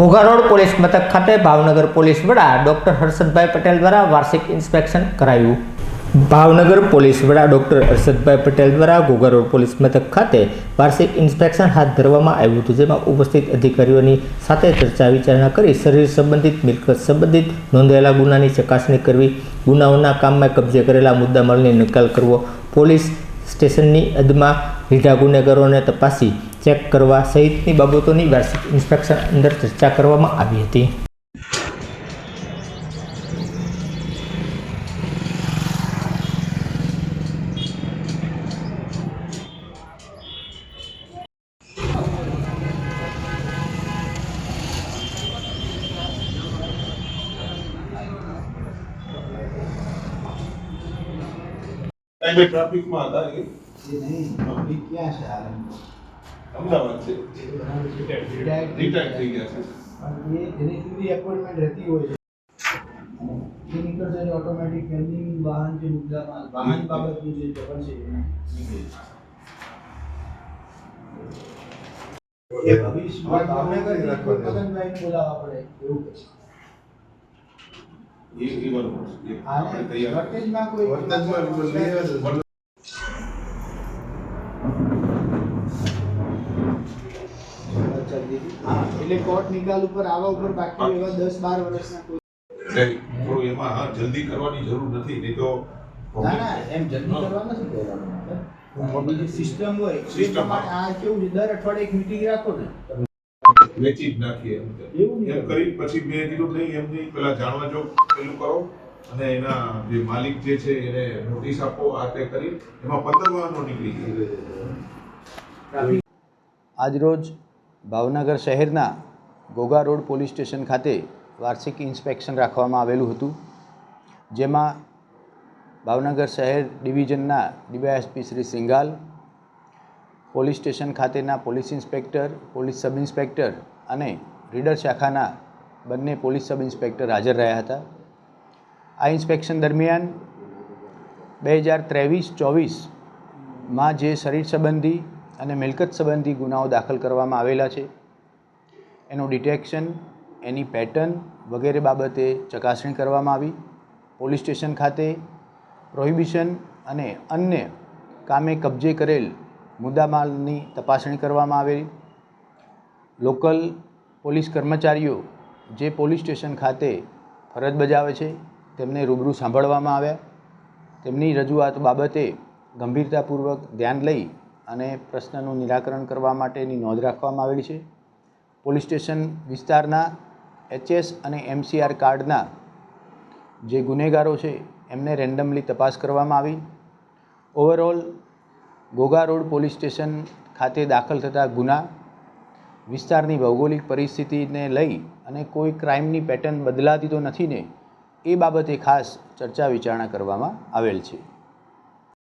Ghogha road police મથક ખાતે Bhavnagar police વડા ડોક્ટર હર્ષદભાઈ પટેલ દ્વારા વાર્ષિક ઇન્સ્પેક્શન કરાયું. ભાવનગર પોલીસ વડા ડોક્ટર હર્ષદભાઈ પટેલ દ્વારા ઘોઘા રોડ પોલીસ મથક ખાતે વાર્ષિક ઇન્સ્પેક્શન હાથ ધરવામાં આવ્યું હતું, જેમાં ઉપસ્થિત અધિકારીઓની સાથે ચર્ચા વિચારણા કરી, શરીર સંબંધિત, મિલકત સંબંધિત, નોંધાયેલા ગુનાની ચકાસણી કરવી, ગુનાઓના કામમાં કબજે કરેલા મુદ્દામાલની નિકાલ કરવો, પોલીસ સ્ટેશનની હદમાં લીધા ગુનેગારોને તપાસી ચેક કરવા સહિતની બાબતોની વાર્ષિક ઇન્સ્પેક્શન અંદર ચર્ચા કરવામાં આવી હતી. ટ્રાફિકમાં હતા એ? નહીં પબ્લિક ક્યાં છે આરંભ અમદાવાદ છે રિટાયર થઈ ગયા છે એની સીધી એપોઇન્ટમેન્ટ રહેતી હોય છે એ નીકળશે એટલે ઓટોમેટિક પેન્ડિંગ વાહન જે મુદ્દામાં વાહન બાબતનું જે જબર છે એ ભવિષ્યમાં ભાવનગર પતનભાઈને બોલાવવા પડે એવું કહે છે એ એ બરોબર છે આપણે તૈયાર વર્તનમાં કોઈ વર્તનમાં એટલે કોર્ટ નિકાલ ઉપર આવા ઉપર બાકી એવા દસ બાર વર્ષના કોઈ થોડું એમાં હા જલ્દી કરવાની જરૂર નથી નહીં તો ના ના એમ જલ્દી કરવા નથી કહેવાનું સિસ્ટમ હોય સિસ્ટમ આ કેવું છે દર અઠવાડિયે એક મીટિંગ રાખો ને. વેચી જ નાખીએ એમ કરી પછી મેં કીધું નહીં એમ નહીં પેલા જાણવા જો પેલું કરો અને એના જે માલિક જે છે એને નોટિસ આપો આ તે કરી એમાં પંદર વાહનો નીકળી ગયા આજરોજ ભાવનગર શહેરના ઘોઘા રોડ પોલીસ સ્ટેશન ખાતે વાર્ષિક ઇન્સ્પેક્શન રાખવામાં આવેલું હતું, જેમાં ભાવનગર શહેર ડિવિઝનના DYSP Shri Singhal, police station ખાતેના police inspector, police sub inspector અને રીડર શાખાના બંને પોલીસ સબ ઇન્સ્પેક્ટર હાજર રહ્યા હતા. આ ઇન્સ્પેક્શન દરમિયાન બે હજાર ત્રેવીસ ચોવીસમાં જે શરીર સંબંધી અને મિલકત સંબંધી ગુનાઓ દાખલ કરવામાં આવેલા છે. એનું ડિટેક્શન, એની પેટર્ન વગેરે બાબતે ચકાસણી કરવામાં આવી. પોલીસ સ્ટેશન ખાતે પ્રોહિબિશન અને અન્ય કામે કબજે કરેલ મુદ્દામાલની તપાસણી કરવામાં આવેલી. લોકલ પોલીસ કર્મચારીઓ જે પોલીસ સ્ટેશન ખાતે ફરજ બજાવે છે, તેમને રૂબરૂ સાંભળવામાં આવ્યા. તેમની રજૂઆત બાબતે ગંભીરતાપૂર્વક ધ્યાન લઈ અને પ્રશ્નનું નિરાકરણ કરવા માટેની નોંધ રાખવામાં આવેલી છે. પોલીસ સ્ટેશન વિસ્તારના એચએસ અને એમસીઆર કાર્ડના જે ગુનેગારો છે, એમને રેન્ડમલી તપાસ કરવામાં આવી. Overall, Ghogha road police station ખાતે દાખલ થતા ગુના, વિસ્તારની ભૌગોલિક પરિસ્થિતિને લઈ અને કોઈ ક્રાઇમની પેટર્ન બદલાતી તો નથી ને, એ બાબતે ખાસ ચર્ચા વિચારણા કરવામાં આવેલ છે.